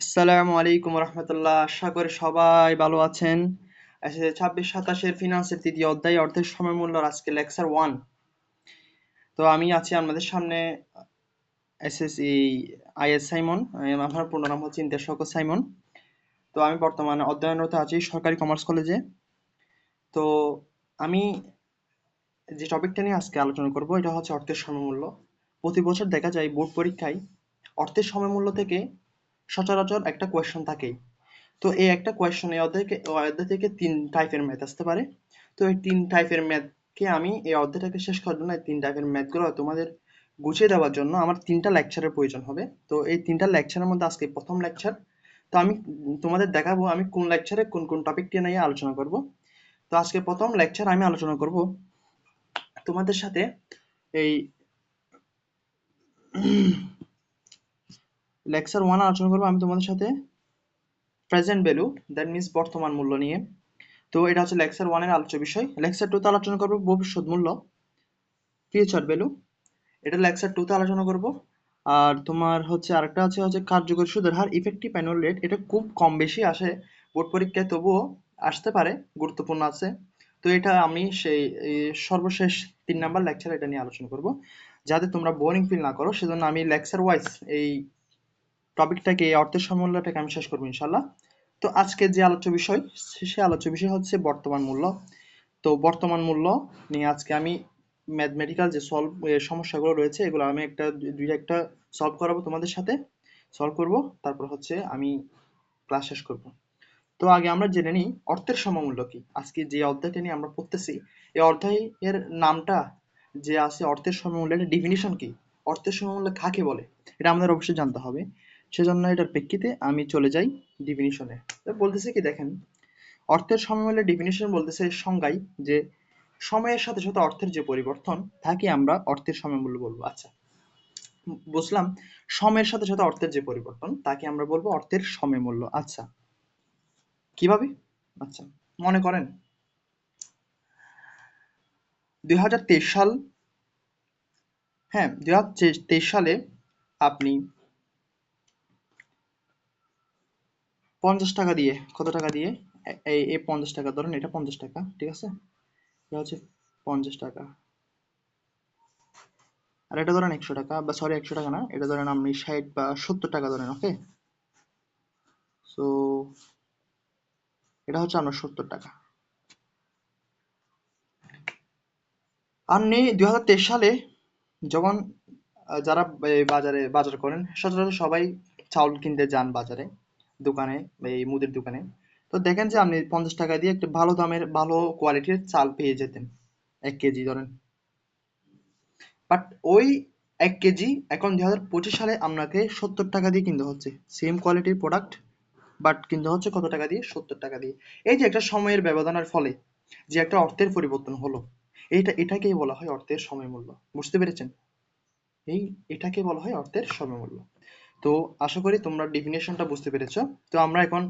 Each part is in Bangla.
আসসালামু আলাইকুম রহমতুল্লাহ। আশা করি সবাই ভালো আছেন। ছাব্বিশ সাতাশের ফিনান্সের তৃতীয় অধ্যায় অর্থের সময় মূল্য আজকে লেকচার ওয়ান। তো আমি আছি আমাদের সামনে S S I S Simon আমার পূর্ণ নাম হচ্ছে ইন্তেশ সাইমন। তো আমি বর্তমানে অধ্যয়নরত আছি সরকারি কমার্স কলেজে। তো আমি যে টপিকটা নিয়ে আজকে আলোচনা করব, এটা হচ্ছে অর্থের সময়মূল্য প্রতি বছর দেখা যায় বোর্ড পরীক্ষায় অর্থের সময়মূল্য থেকে সচরাচর একটা কোয়েশ্চন থাকেই। তো এই একটা কোয়েশ্চন এই অধ্যায় অধ্যায় থেকে তিন টাইপের ম্যাথ আসতে পারে। তো এই তিন টাইপের ম্যাথকে আমি এই অধ্যায়টাকে শেষ করার জন্য এই তিন টাইপের ম্যাথগুলো তোমাদের গুছিয়ে দেওয়ার জন্য আমার তিনটা লেকচারের প্রয়োজন হবে। তো এই তিনটা লেকচারের মধ্যে আজকে প্রথম লেকচার তো আমি তোমাদের দেখাবো আমি কোন লেকচারে কোন কোন টপিকটি নিয়ে আলোচনা করব। তো আজকে প্রথম লেকচার আমি আলোচনা করব তোমাদের সাথে এই লেকচার ওয়ান আলোচনা করব আমি তোমাদের সাথে প্রেজেন্ট ভ্যালু দ্যাট মিনস বর্তমান মূল্য নিয়ে। তো এটা হচ্ছে লেকচার ওয়ানের আলোচ্য বিষয়। লেকচার টুতে আলোচনা করব ভবিষ্যৎ মূল্য ফিউচার ভ্যালু এটা লেকচার টুতে আলোচনা করব। আর তোমার হচ্ছে আরেকটা আছে, হচ্ছে কার্যকরী সুদের হার ইফেক্টিভ অ্যানুয়াল রেট এটা খুব কম বেশি আসে, বোর্ড পরীক্ষায় তবুও আসতে পারে, গুরুত্বপূর্ণ আছে। তো এটা আমি সেই সর্বশেষ তিন নাম্বার লেকচার এটা নিয়ে আলোচনা করব। যাতে তোমরা বোরিং ফিল না করো, সেজন্য আমি লেকচার ওয়াইজ এই টপিকটাকে এই অর্থের সমূল্যটাকে আমি শেষ করব ইনশাল্লাহ তো আজকে যে আলোচ্য বিষয়, সে আলোচ্য বিষয় হচ্ছে বর্তমান মূল্য। তো বর্তমান মূল্য নিয়ে আজকে আমি ম্যাথমেটিক্যাল যে সলভ সমস্যাগুলো রয়েছে, এগুলো আমি একটা দুই একটা সলভ করাবো তোমাদের সাথে। সলভ করব, তারপর হচ্ছে আমি ক্লাস শেষ করব। তো আগে আমরা জেনে নিই, অর্থের সমমূল্য কি? আজকে যে অধ্যায়টা নিয়ে আমরা পড়তেছি, এই অধ্যায়ের নামটা যে আছে অর্থের সমমূল্য এটা ডিফিনিশন কি? অর্থের সমমূল্য কাকে বলে? এটা আমাদের অবশ্যই জানতে হবে। সেজন্য এটার প্রেক্ষিতে আমি চলে যাই ডিফিনিশনে বলতেছে কি দেখেন, অর্থের সমমূল্য ডিফিনিশন বলতেছে সংজ্ঞায় যে সময়ের সাথে সাথে অর্থের যে পরিবর্তন, তাকে আমরা অর্থের সমমূল্য বলব। আচ্ছা বুঝলাম, সময়ের সাথে সাথে অর্থের যে পরিবর্তন, তাকে আমরা বলব অর্থের সমমূল্য। আচ্ছা কীভাবে? আচ্ছা মনে করেন, দুই হাজার তেইশ সাল হ্যাঁ দুই হাজার তেইশ সালে আপনি পঞ্চাশ টাকা দিয়ে, কত টাকা দিয়ে? এই এই পঞ্চাশ টাকা, ধরেন এটা পঞ্চাশ টাকা, ঠিক আছে? এটা হচ্ছে পঞ্চাশ টাকা। আর এটা ধরেন একশো টাকা, বা সরি একশো টাকা না, এটা ধরেন আপনি ষাট বা সত্তর টাকা ধরেন ওকে সো এটা হচ্ছে আপনার সত্তর টাকা। আপনি দুই হাজার তেইশ সালে যখন যারা বাজারে, বাজার করেন, সচরাচর সবাই চাউল কিনতে যান বাজারে। দোকানে এই মুদির দোকানে। তো দেখেন যে আপনি পঞ্চাশ টাকা দিয়ে একটা ভালো দামের ভালো কোয়ালিটির চাল পেয়ে যেতেন, এক কেজি ধরেন। বাট ওই এক কেজি এখন দুই হাজার পঁচিশ সালে আপনাকে সত্তর টাকা দিয়ে কিনতে হচ্ছে। সেম কোয়ালিটির প্রোডাক্ট বাট কিনতে হচ্ছে কত টাকা দিয়ে? সত্তর টাকা দিয়ে। এই যে একটা সময়ের ব্যবধানের ফলে যে একটা অর্থের পরিবর্তন হলো, এইটা, এটাকেই বলা হয় অর্থের সময় মূল্য। বুঝতে পেরেছেন? এই, এটাকে বলা হয় অর্থের সময় মূল্য। তো আশা করি তোমরা ডিফিনেশনটা বুঝতে পেরেছ। তো আমরা এখন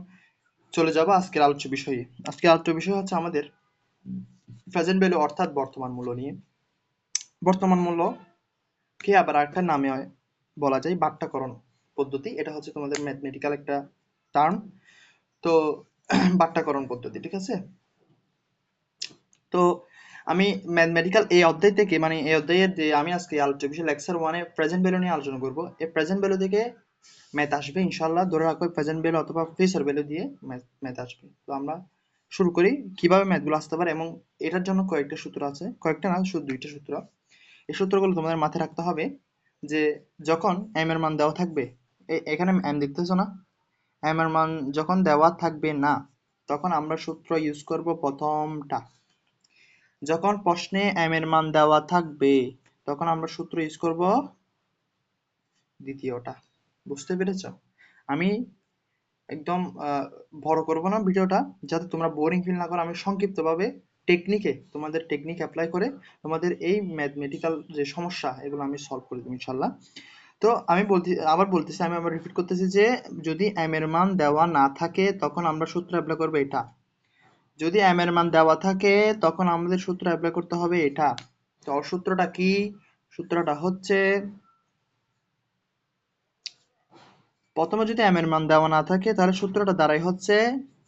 চলে যাব আজকের আলোচ্য বিষয়ে। আজকের আলোচ্য বিষয় হচ্ছে আমাদের প্রেজেন্ট ভ্যালু অর্থাৎ বর্তমান মূল্য নিয়ে। বর্তমান মূল্য কে আবার একটা নামে বলা যায় বাট্টাকরণ পদ্ধতি। এটা হচ্ছে তোমাদের ম্যাথমেটিক্যাল একটা টার্ম তো বাট্টাকরণ পদ্ধতি, ঠিক আছে? তো আমি ম্যাথমেটিক্যাল এই অধ্যায় থেকে মানে এই অধ্যায়ের যে আমি আজকে আলোচ্য বিষয় লেকচার ওয়ানে প্রেজেন্ট ভ্যালু নিয়ে আলোচনা করব। এই প্রেজেন্ট ভ্যালু থেকে ম্যাথ আসবে ইনশাল্লাহ ধরে রাখো প্রেজেন্ট ভ্যালু অথবা ফিউচার ভ্যালু দিয়ে ম্যাথ আসবে। তো আমরা শুরু করি, কীভাবে ম্যাথগুলো আসতে পারে এবং এটার জন্য কয়েকটা সূত্র আছে। কয়েকটা না, শুধু দুইটা সূত্র। এই সূত্রগুলো তোমাদের মাথায় রাখতে হবে যে যখন এম এর মান দেওয়া থাকবে এখানে এম দেখতেছো না? এম এর মান যখন দেওয়া থাকবে না, তখন আমরা সূত্র ইউজ করব প্রথমটা। যখন প্রশ্নে এম এর মান দেওয়া থাকবে, তখন আমরা সূত্র ইউজ করব দ্বিতীয়টা। বুঝতে পেরেছ? আমি একদম বড় করব না ভিডিওটা, যাতে তোমরা বোরিং ফিল না করো। আমি সংক্ষিপ্তভাবে টেকনিকে তোমাদের টেকনিক অ্যাপ্লাই করে তোমাদের এই ম্যাথমেটিক্যাল যে সমস্যা, এগুলো আমি সলভ করে দেবো ইনশাল্লাহ তো আমি বলতে, আবার বলতেছি, আমি আবার রিপিট করতেছি যে, যদি এম এর মান দেওয়া না থাকে, তখন আমরা সূত্র অ্যাপ্লাই করব এটা। যদি এম এর মান দেওয়া থাকে, তখন আমাদের সূত্র অ্যাপ্লাই করতে হবে এটা। তো সূত্রটা কি? সূত্রটা হচ্ছে, প্রথমে যদি এম এর মান দেওয়া না থাকে, তাহলে সূত্রটা দাঁড়ায় হচ্ছে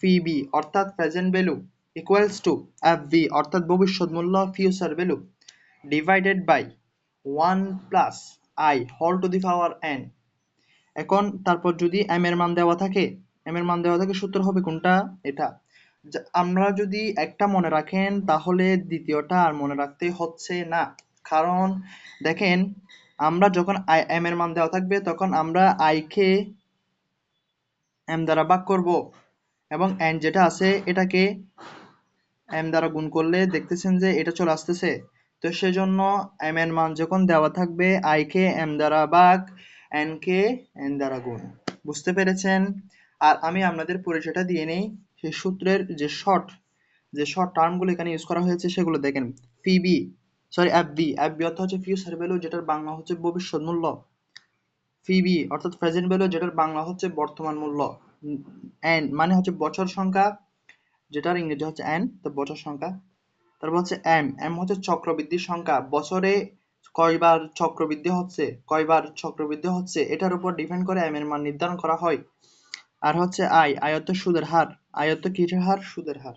ফি বি অর্থাৎ present value equals to F V অর্থাৎ ভবিষ্যৎ মূল্য future value divided by one plus I whole to the power N এখন তারপর যদি এম এর মান দেওয়া থাকে এম এর মান দেওয়া থাকে সূত্র হবে কোনটা? এটা। আমরা যদি একটা মনে রাখেন, তাহলে দ্বিতীয়টা আর মনে রাখতে হচ্ছে না। কারণ দেখেন, আমরা যখন আই এম এর মান দেওয়া থাকবে, তখন আমরা আই কে এম দ্বারা ভাগ করব। এবং এন যেটা আছে, এটাকে এম দ্বারা গুণ করলে দেখতেছেন যে এটা চলে আসতেছে। তো সেজন্য এম এর মান যখন দেওয়া থাকবে আই কে এম দ্বারা ভাগ এন কে এন দ্বারা গুণ। বুঝতে পেরেছেন? আর আমি আপনাদের পরিচয়টা দিয়ে নেই। সেই সূত্রের যে শর্ট যে শর্ট টার্মগুলো এখানে ইউজ করা হয়েছে, সেগুলো দেখেন। PB sorry F B F B অর্থ হচ্ছে ফিউচার ভ্যালু যেটার বাংলা হচ্ছে ভবিষ্যৎ মূল্য। পিবি অর্থাৎ প্রেজেন্ট ভ্যালু যেটার বাংলা হচ্ছে বর্তমান মূল্য। এন মানে হচ্ছে বছর সংখ্যা, যেটার ইংরেজি হচ্ছে এন তো বছর সংখ্যা। তারপর হচ্ছে এম এম হচ্ছে চক্রবৃদ্ধির সংখ্যা। বছরে কয়বার চক্রবৃদ্ধি হচ্ছে, কয়বার চক্রবৃদ্ধি হচ্ছে, এটার উপর ডিপেন্ড করে এম এর মান নির্ধারণ করা হয়। আর হচ্ছে আই আই অর্থ সুদের হার। অর্থ কিসের হার, সুদের হার।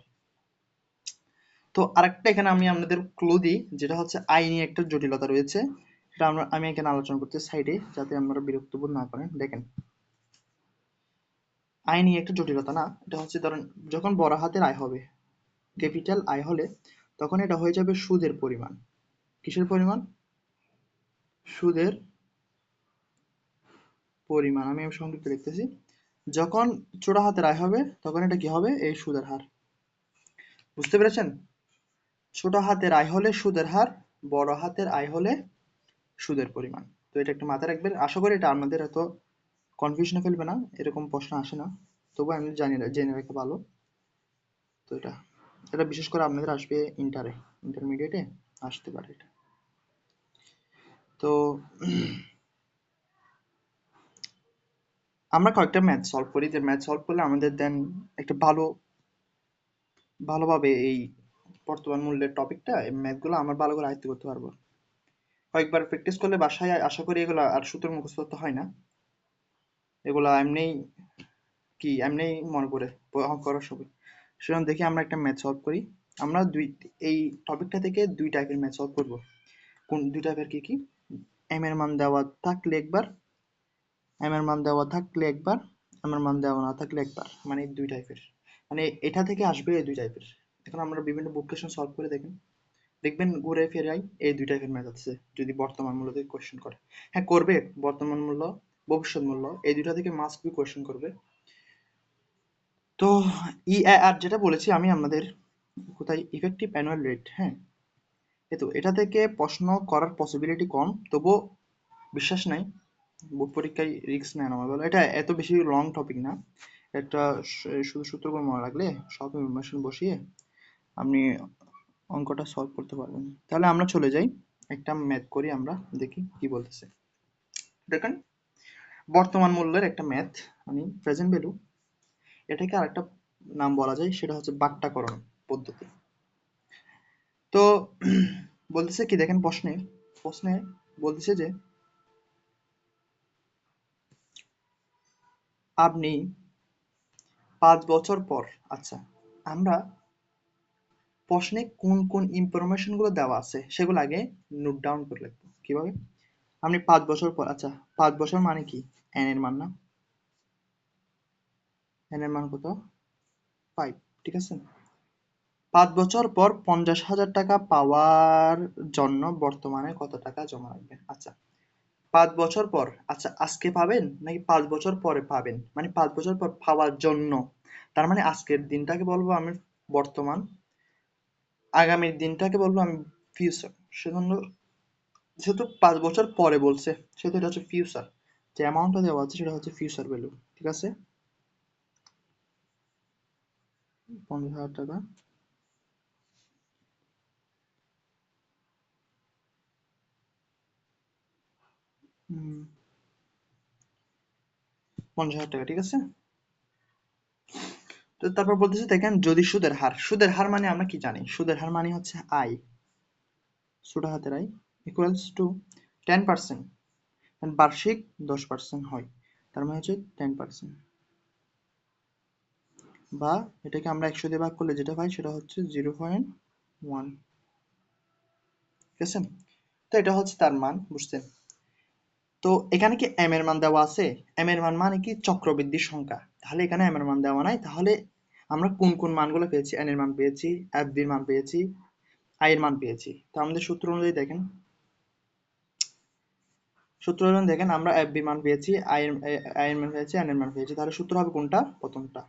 তো আরেকটা এখানে আমি আপনাদের ক্লু দিই, যেটা হচ্ছে আই নিয়ে একটা জটিলতা রয়েছে। সেটা আমরা, আমি এখানে আলোচনা করতে সাইডে যাতে আপনারা বিরক্ত বোধ না করেন। দেখেন, আয় নিয়ে একটা জটিলতা না, এটা হচ্ছে ধরেন, যখন বড় হাতের আয় হবে ক্যাপিটাল আয় হলে, তখন এটা হয়ে যাবে সুদের পরিমাণ। কিসের পরিমাণ? সুদের পরিমাণ। আমি সংক্ষিপ্ত লিখতেছি। যখন ছোট হাতের আয় হবে, তখন এটা কি হবে? এই সুদের হার। বুঝতে পেরেছেন? ছোট হাতের আয় হলে সুদের হার, বড় হাতের আয় হলে সুদের পরিমাণ। তো এটা একটা মাথায় রাখবেন। আশা করি এটা আপনাদের এত কনফিউশনে ফেলবে না, এরকম প্রশ্ন আসে না। তবু আমি জানি জেনে রাখা ভালো। তো এটা এটা বিশেষ করে আপনাদের আসবে ইন্টারে ইন্টারমিডিয়েটে আসতে পারে এটা। তো আমরা কয়েকটা ম্যাথ সলভ করি। যে ম্যাথ সলভ করলে আমাদের দেন একটা ভালো, ভালোভাবে এই বর্তমান মূল্যের টপিকটা এই ম্যাথগুলো আমার ভালো করে আয়ত্ত করতে পারব। কয়েকবার প্র্যাকটিস করলে বাসায় আশা করি এগুলো আর সূত্র মুখস্থ হয় না। এগুলা এমনিই কি এমনিই মনে করে করার সময় সুতরাং দেখি আমরা একটা ম্যাথ সলভ করি। আমরা দুই, এই টপিকটা থেকে দুই টাইপের ম্যাথ সলভ করব। কোন, দুই টাইপের কি কি? এম এর মান দেওয়া থাকলে একবার এম এর মান দেওয়া থাকলে একবার এম এর মান দেওয়া না থাকলে একবার মানে দুই টাইপের মানে এটা থেকে আসবে এই দুই টাইপের এখন আমরা বিভিন্ন বুক কোয়েশ্চেন সলভ করে দেখেন। দেখবেন ঘুরে ফিরাই এই দুই টাইপের ম্যাথ আছে, যদি বর্তমান মূল্য থেকে কোয়েশ্চেন করে। হ্যাঁ করবে। বর্তমান মূল্য, ভবিষ্যৎ মূল্য, এই দুটা থেকে মাস্ট বি কোয়েশ্চেন করবে। তো ই আর যেটা বলেছি আমি আপনাদের, কোথায়? ইফেক্টিভ অ্যানুয়াল রেট হ্যাঁ? এই তো, এটা থেকে প্রশ্ন করার পসিবিলিটি কম, তবুও বিশ্বাস নাই। বোর্ড পরীক্ষায় রিস্ক নেয় না। বলো, এটা এত বেশি লং টপিক না। একটা শুধু সূত্রগুলো মনে রাখলে সব ইনফরমেশন বসিয়ে আপনি অঙ্কটা সলভ করতে পারবেন। তাহলে আমরা চলে যাই। একটা ম্যাথ করি আমরা, দেখি কি বলতেছে। দেখেন, বর্তমান মূল্যের একটা ম্যাথ মানে প্রেজেন্ট ভ্যালু এটাকে আরেকটা নাম বলা যায়, সেটা হচ্ছে বাট্টাকরণ পদ্ধতি। তো, বলতেছে কি, দেখেন প্রশ্নে প্রশ্নে বলতেছে যে আপনি পাঁচ বছর পর আচ্ছা আমরা প্রশ্নে কোন কোন ইনফরমেশনগুলো দেওয়া আছে সেগুলো আগে নোট ডাউন করে লিখব কীভাবে? আপনি পাঁচ বছর পর আচ্ছা পাঁচ বছর মানে কি? এন এর মান না? এন এর মান কত? ফাইভ ঠিক আছে? পাঁচ বছর পর পঞ্চাশ হাজার টাকা পাওয়ার জন্য বর্তমানে কত টাকা জমা রাখবেন আচ্ছা পাঁচ বছর পর আচ্ছা আজকে পাবেন নাকি পাঁচ বছর পরে পাবেন? মানে পাঁচ বছর পর পাওয়ার জন্য। তার মানে আজকের দিনটাকে বলব আমি বর্তমান, আগামীর দিনটাকে বলব আমি ফিউচার সেজন্য যেহেতু পাঁচ বছর পরে বলছে, সেহেতু এটা হচ্ছে ফিউচার যে অ্যামাউন্টটা দেওয়া আছে সেটা হচ্ছে ফিউচার ভ্যালু ঠিক আছে? পঞ্চাশ হাজার টাকা। পঞ্চাশ টাকা, ঠিক আছে? তো তারপর বলতেছে, দেখেন, যদি সুদের হার সুদের হার মানে আমরা কি জানি? সুদের হার মানে হচ্ছে আয় ছোট হাতের আয় ইকুয়ালস টু টেন পার্সেন্ট বার্ষিক দশ পার্সেন্ট হয়। তার মানে হচ্ছে টেন পার্সেন্ট বা এটাকে আমরা একশো দিয়ে ভাগ করলে যেটা পাই সেটা হচ্ছে জিরো পয়েন্ট ওয়ান ঠিক আছে? তো এটা হচ্ছে তার মান, বুঝছেন? তো এখানে কি এম এর মান দেওয়া আছে এম এর মান মানে কি চক্রবৃদ্ধির সংখ্যা তাহলে এখানে এম এর মান দেওয়া নাই তাহলে আমরা কোন কোন মানগুলো পেয়েছি এন এর মান পেয়েছি এফ বির মান পেয়েছি আই এর মান পেয়েছি তো আমাদের সূত্র অনুযায়ী দেখেন সূত্র অনুযায়ী দেখেন আমরা এফ বি মান পেয়েছি আই এর আই এর মান পেয়েছি এন এর মান পেয়েছি তাহলে সূত্র হবে কোনটা প্রথমটা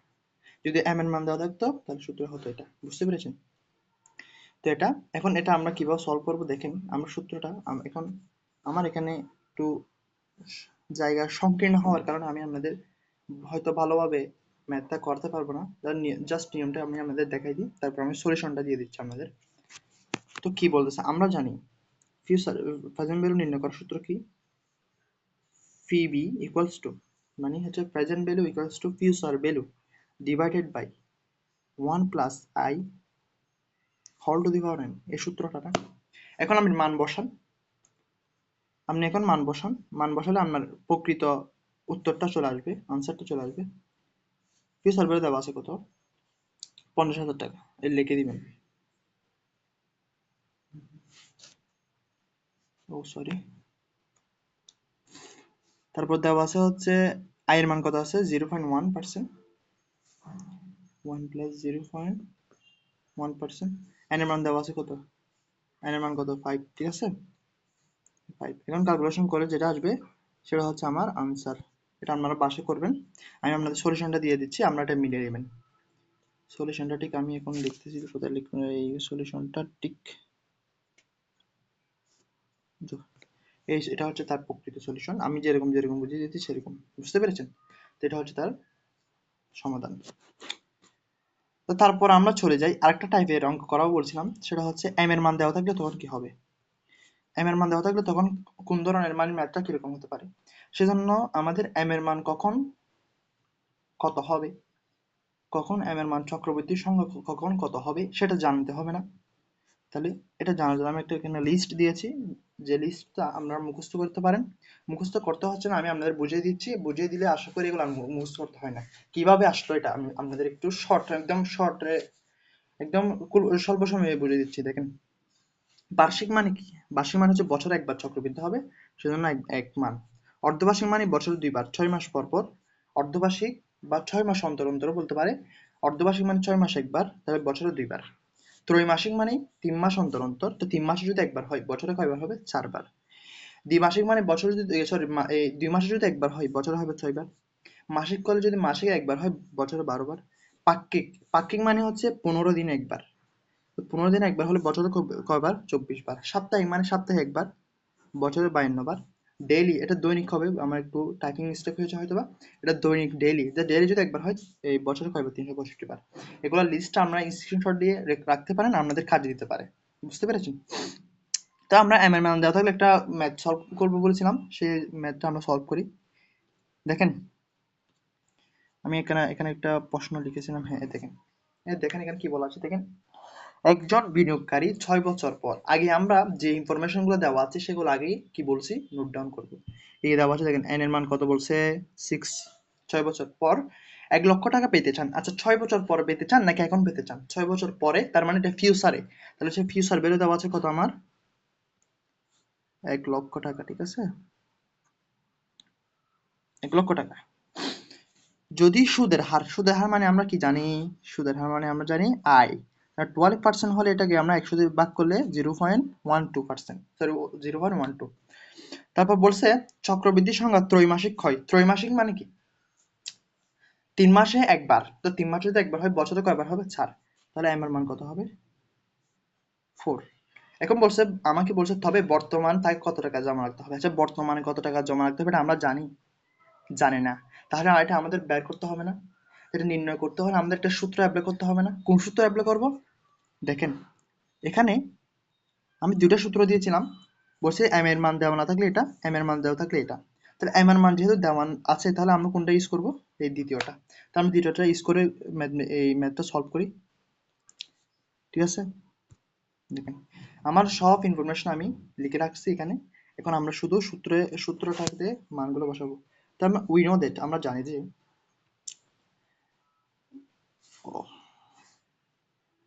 যদি এম এর মান দেওয়া থাকতো তাহলে সূত্র হতো এটা বুঝতে পেরেছেন তো এটা এখন এটা আমরা কীভাবে সলভ করব দেখেন আমরা সূত্রটা এখন আমার এখানে একটু জায়গা সংকীর্ণ হওয়ার কারণে আমি আপনাদের হয়তো ভালোভাবে ম্যাথটা করতে পারব না। জাস্ট নিয়মটা আমি আপনাদের দেখাই দিই। তারপর আমি সলিউশনটা দিয়ে দিচ্ছি আপনাদের। তো কি বলতেছে? আমরা জানি ফিউচার প্রেজেন্ট ভ্যালু নির্ণয় করার সূত্র কি? ফি বি ইকুয়ালস টু মানে হচ্ছে present value equals to future value divided by one plus I whole to the power N এই সূত্রটা এখন আপনি মান বসান। আপনি এখন মান বসান। মান বসালে আপনার প্রকৃত উত্তরটা চলে আসবে আনসারটা চলে আসবে। ফিউচার ভ্যালু দেওয়া আছে কত পঞ্চাশ হাজার টাকা। এই লিখে দিবেন। ও সরি তারপর দেওয়া আছে হচ্ছে আয়ের মান কত আছে? Zero point one percent one plus zero point one percent এর মান দেওয়া আছে কত? এর মান কত? ফাইভ ঠিক আছে? ফাইভ এখন ক্যালকুলেশন করে যেটা আসবে, সেটা হচ্ছে আমার আনসার এটা আপনারা বাসে করবেন। আমি আপনাদের সলিউশনটা দিয়ে দিচ্ছি, আপনারা এটা মিলিয়ে নেবেন। সলিউশনটা ঠিক আমি এখন লিখতেছি কোথায় লিখব? এই সলিউশনটা ঠিক। এই এটা হচ্ছে তার প্রকৃত সলিউশন আমি যেরকম যেরকম বুঝিয়ে দিচ্ছি সেরকম। বুঝতে পেরেছেন? তো এটা হচ্ছে তার সমাধান। তো তারপর আমরা চলে যাই। আরেকটা টাইপের অঙ্ক করাও বলছিলাম, সেটা হচ্ছে এম এর মান দেওয়া থাকলে তখন কি হবে? এম এর মান দেওয়া থাকলে তখন কোন ধরনের মান ম্যাথটা কীরকম হতে পারে? সেজন্য আমাদের এম এর মান কখন কত হবে? কখন এম এর মান চক্রবর্তীর সঙ্গে কখন কত হবে? সেটা জানতে হবে না। তাহলে এটা জানার জন্য আমি একটা এখানে লিস্ট দিয়েছি। যে লিস্টটা আপনারা মুখস্থ করতে পারেন। মুখস্থ করতে হচ্ছে না, আমি আপনাদের বুঝিয়ে দিচ্ছি। বুঝিয়ে দিলে আশা করি এগুলো মুখস্থ করতে হয় না। কীভাবে আসলো এটা? আমি আপনাদের একটু শর্ট একদম শর্ট একদম স্বল্প সময়ে বুঝিয়ে দিচ্ছি, দেখেন। বার্ষিক মানে কি? বার্ষিক মানে হচ্ছে বছরে একবার চক্রবৃদ্ধি হবে, সেজন্য এক মান। অর্ধবার্ষিক মানে বছরে দুইবার, ছয় মাস পর পর। অর্ধবার্ষিক বা ছয় মাস অন্তর অন্তর বলতে পারে। অর্ধবার্ষিক মানে ছয় মাস একবার, তাহলে বছরে দুইবার। ত্রৈমাসিক মানে তিন মাস অন্তর অন্তর, তো তিন মাসে যদি একবার হয়, বছরে কয়বার হবে? চারবার। দ্বিমাসিক মানে বছরে যদি সরি দুই মাসে যদি একবার হয়, বছরে হবে ছয়বার। মাসিক কলে যদি মাসে একবার হয়, বছরে বারো বার পাক্ষিক পাক্ষিক মানে হচ্ছে পনেরো দিনে একবার। পনেরো দিন একবার হলে বছরে কয়বার? চব্বিশ বার। সাপ্তাহিক মানে সপ্তাহে একবার, বছরে বায়ান্ন বার। ডেইলি এটা দৈনিক হবে, আমার একটু টাইপিং মিস্টেক হয়েছে হয়তো বা এটা দৈনিক ডেইলি যে ডেইলি যদি একবার হয়, এই বছরে কয়বার? তিনশো পঁয়ষট্টি বার। এগুলোর লিস্ট আমরা স্ক্রিনশট দিয়ে রাখতে পারেন, আপনাদের কাজে দিতে পারে। বুঝতে পেরেছেন? তো আমরা এম এর মান দেওয়া থাকলে একটা ম্যাথ সলভ করব বলেছিলাম, সেই ম্যাথটা আমরা সলভ করি। দেখেন, আমি এখানে এখানে একটা প্রশ্ন লিখেছিলাম হ্যাঁ দেখেন। হ্যাঁ দেখেন এখানে কি বলা আছে, দেখেন। একজন বিনিয়োগকারী ছয় বছর পর। আগে আমরা যে ইনফরমেশনগুলো দেওয়া আছে, সেগুলো আগেই কি বলছি? নোট ডাউন করব। এই দেওয়া আছে, দেখেন এন এর মান কত বলছে? সিক্স ছয় বছর পর। এক লক্ষ টাকা পেতে চান। আচ্ছা ছয় বছর পরে পেতে চান নাকি এখন পেতে চান? ছয় বছর পরে, তার মানে এটা ফিউচারে তাহলে সে ফিউচার ভ্যালু দেওয়া আছে কত আমার? এক লক্ষ টাকা, ঠিক আছে? এক লক্ষ টাকা। যদি সুদের হার সুদের হার মানে আমরা কি জানি? সুদের হার মানে আমরা জানি আয়। টুয়েলভ পার্সেন্ট হলে এটাকে আমরা একশো দিয়ে করলে zero point one two percent sorry zero point one two তারপর বলছে চক্রবৃদ্ধি ত্রৈমাসিক ত্রৈমাসিক মানে কি? তিন মাসে একবার। তো তিন মাসে একবার হয়, বছরে কয়বার হবে? চার। তাহলে মান কত হবে? ফোর এখন বলছে, আমাকে বলছে, তবে বর্তমান তাই কত টাকা জমা রাখতে হবে? আচ্ছা বর্তমানে কত টাকা জমা রাখতে হবে এটা আমরা জানি। জানি না। তাহলে এটা আমাদের ব্যয় করতে হবে না? এটা নির্ণয় করতে হলে আমাদের একটা সূত্র অ্যাপ্লাই করতে হবে না। কোন সূত্র অ্যাপ্লাই করব? দেখেন, এখানে আমি দুইটা সূত্র দিয়েছিলাম, বলছে এম এর মান দেওয়া না থাকলে এটা এম এর মান দেওয়া থাকলে এটা। তাহলে এম এর মান যেহেতু দেওয়া আছে, তাহলে আমরা কোনটা ইউজ করব? এই দ্বিতীয়টা। তাহলে আমি দ্বিতীয়টা ইউজ করে এই ম্যাথটা সলভ করি। ঠিক আছে? দেখেন, আমার সব ইনফরমেশন আমি লিখে রাখছি এখানে। এখন আমরা শুধু সূত্রে সূত্রটাতে মানগুলো বসাবো। তো আমরা উই নো দ্যাট আমরা জানি যে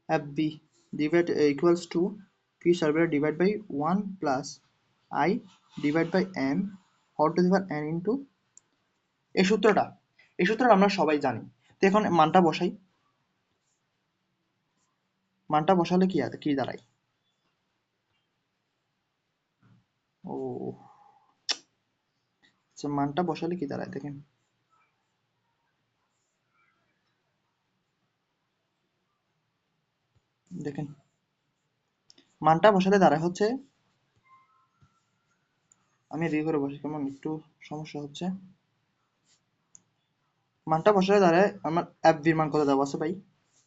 F V divide equals to P সার্ভের divide by one plus I divide by N to the power N into এই সূত্রটা। এই সূত্রটা আমরা সবাই জানি। তো এখন মানটা বসাই। মানটা বসালে কি কি দাঁড়ায়? ও আচ্ছা মানটা বসালে কি দাঁড়ায় দেখেন। দেখেন। মানটা বসালে দাঁড়ায় হচ্ছে, আমি এদিকে করে বসি, কেমন একটু সমস্যা হচ্ছে। মানটা বসালে দাঁড়ায়, আমার এফ বির মান কত দেওয়া আছে ভাই?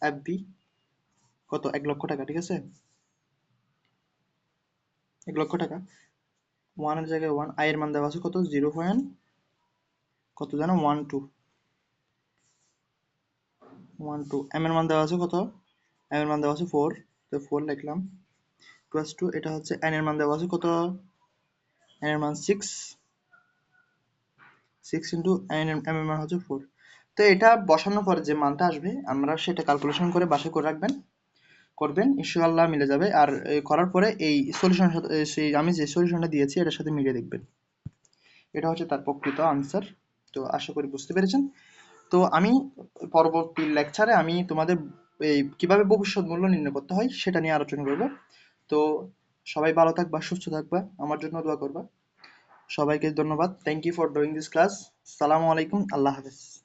এফ বি কত? এক লক্ষ টাকা, ঠিক আছে? এক লক্ষ টাকা। ওয়ানের জায়গায় ওয়ান আই এর মান দেওয়া আছে কত? জিরো পয়েন্ট কত জানো one two one two M এর মান দেওয়া আছে কত? এম এর মান দেওয়া আছে ফোর তো ফোর লিখলাম। প্লাস টু এটা হচ্ছে এন এর মান দেওয়া আছে, কত? এন এর মান six six into N M এর মান হচ্ছে ফোর তো এটা বসানোর পরে যে মানটা আসবে, আমরা সেটা ক্যালকুলেশন করে বাসা করে রাখবেন, করবেন, ইনশাআল্লাহ মিলে যাবে। আর করার পরে এই সলিউশনের সাথে সেই আমি যে সলিউশনটা দিয়েছি, এটার সাথে মিলিয়ে দেখবেন। এটা হচ্ছে তার প্রকৃত আনসার তো আশা করি বুঝতে পেরেছেন। তো আমি পরবর্তী লেকচারে আমি তোমাদের এই কীভাবে ভবিষ্যৎ মূল্য নির্ণয় করতে হয় সেটা নিয়ে আলোচনা করব। তো সবাই ভালো থাকবা, সুস্থ থাকবা, আমার জন্য দোয়া করবা। সবাইকে ধন্যবাদ। Thank you for doing this class সালামু আলাইকুম। আল্লাহ হাফেজ।